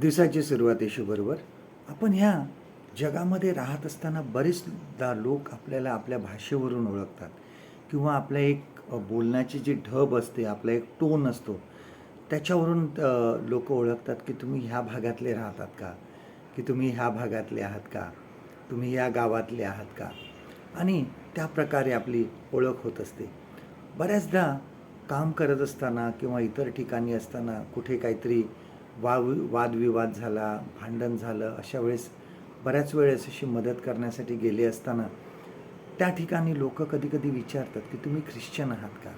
दिवसाची सुरुवात येशूबरोबर आपण ह्या जगामध्ये राहत असताना बरेचदा लोक आपल्याला आपल्या भाषेवरून ओळखतात. किंवा आपल्या एक बोलण्याची जी ढब असते आपला एक टोन असतो त्याच्यावरून लोक ओळखतात की तुम्ही ह्या भागातले राहतात का? की तुम्ही ह्या भागातले आहात का? तुम्ही या गावातले आहात का? आणि त्या प्रकारे आपली ओळख होत असते. बऱ्याचदा काम करत असताना किंवा इतर ठिकाणी असताना कुठे काहीतरी वाव वादविवाद झाला भांडण झालं अशा वेळेस बऱ्याच वेळेस अशी मदत करण्यासाठी गेले असताना त्या ठिकाणी लोक कधी कधी विचारतात की तुम्ही ख्रिश्चन आहात का?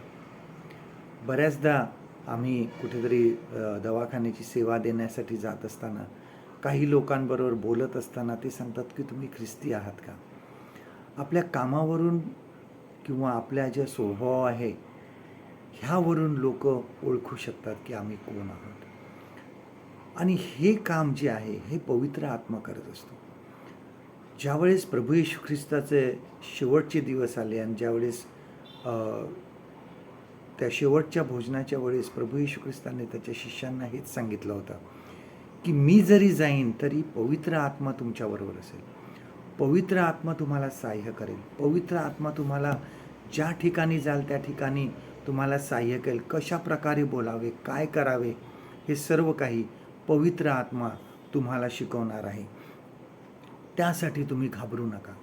बऱ्याचदा आम्ही कुठेतरी दवाखान्याची सेवा देण्यासाठी जात असताना काही लोकांबरोबर बोलत असताना ते सांगतात की तुम्ही ख्रिस्ती आहात का? आपल्या कामावरून किंवा आपल्या ज्या स्वभाव आहे ह्यावरून लोक ओळखू शकतात की आम्ही कोण आहोत. आणि हे काम जे आहे हे पवित्र आत्मा करत असतो. ज्यावेळेस प्रभू येशू ख्रिस्ताचे शेवटचे दिवस आले आणि ज्यावेळेस त्या शेवटच्या भोजनाच्या वेळेस प्रभू येशू ख्रिस्ताने त्याच्या शिष्यांना हेच सांगितलं होतं की मी जरी जाईन तरी पवित्र आत्मा तुमच्याबरोबर असेल. पवित्र आत्मा तुम्हाला सहाय्य करेल. पवित्र आत्मा तुम्हाला ज्या ठिकाणी जाल त्या ठिकाणी तुम्हाला सहाय्य करेल. कशा प्रकारे बोलावे काय करावे हे सर्व काही पवित्र आत्मा तुम्हाला शिकवणार आहे. त्यासाठी तुम्ही घाबरू नका.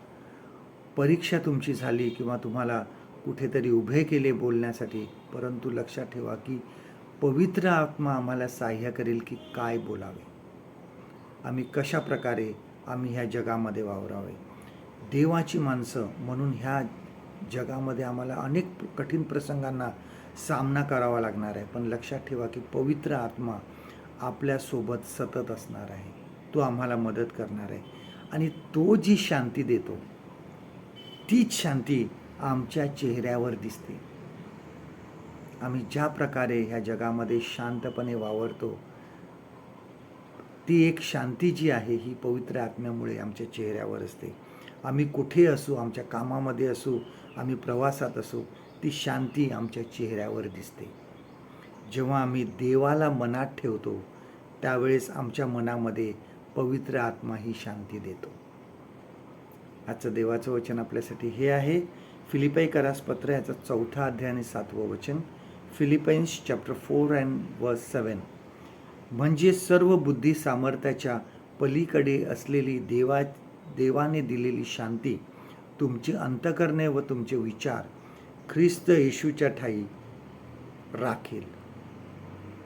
परीक्षा तुमची झाली किंवा तुम्हाला कुठेतरी उभे केले बोलण्यासाठी परंतु लक्षात ठेवा की पवित्र आत्मा आम्हाला सहाय्य करेल की काय बोलावे. आम्ही कशा प्रकारे आम्ही ह्या जगामध्ये वावरावे? देवाची माणसं म्हणून ह्या जगामध्ये आम्हाला अनेक कठीण प्रसंगांना सामना करावा लागणार आहे. पण लक्षात ठेवा की पवित्र आत्मा आपल्यासोबत सतत असणार आहे. तो आम्हाला मदत करणार आहे. आणि तो जी शांती देतो तीच शांती आमच्या चेहऱ्यावर दिसते. आम्ही ज्या प्रकारे ह्या जगामध्ये शांतपणे वावरतो ती एक शांती जी आहे ही पवित्र आत्म्यामुळे आमच्या चेहऱ्यावर असते. आम्ही कुठे असू आमच्या कामामध्ये असू आम्ही प्रवासात असू ती शांती आमच्या चेहऱ्यावर दिसते. जेव्हा आम्ही देवाला मनात ठेवतो त्यावेळेस आमच्या मनामध्ये पवित्र आत्मा ही शांती देतो. आजचं देवाचं वचन आपल्यासाठी हे आहे. फिलिपाई करास पत्र याचा चौथा अध्याय आणि सातवं वचन. Philippians chapter four and verse seven म्हणजे सर्व बुद्धी सामर्थ्याच्या पलीकडे असलेली देवा देवाने दिलेली शांती तुमची अंतकरणे व तुमचे विचार ख्रिस्त येशूच्या ठाई राखेल.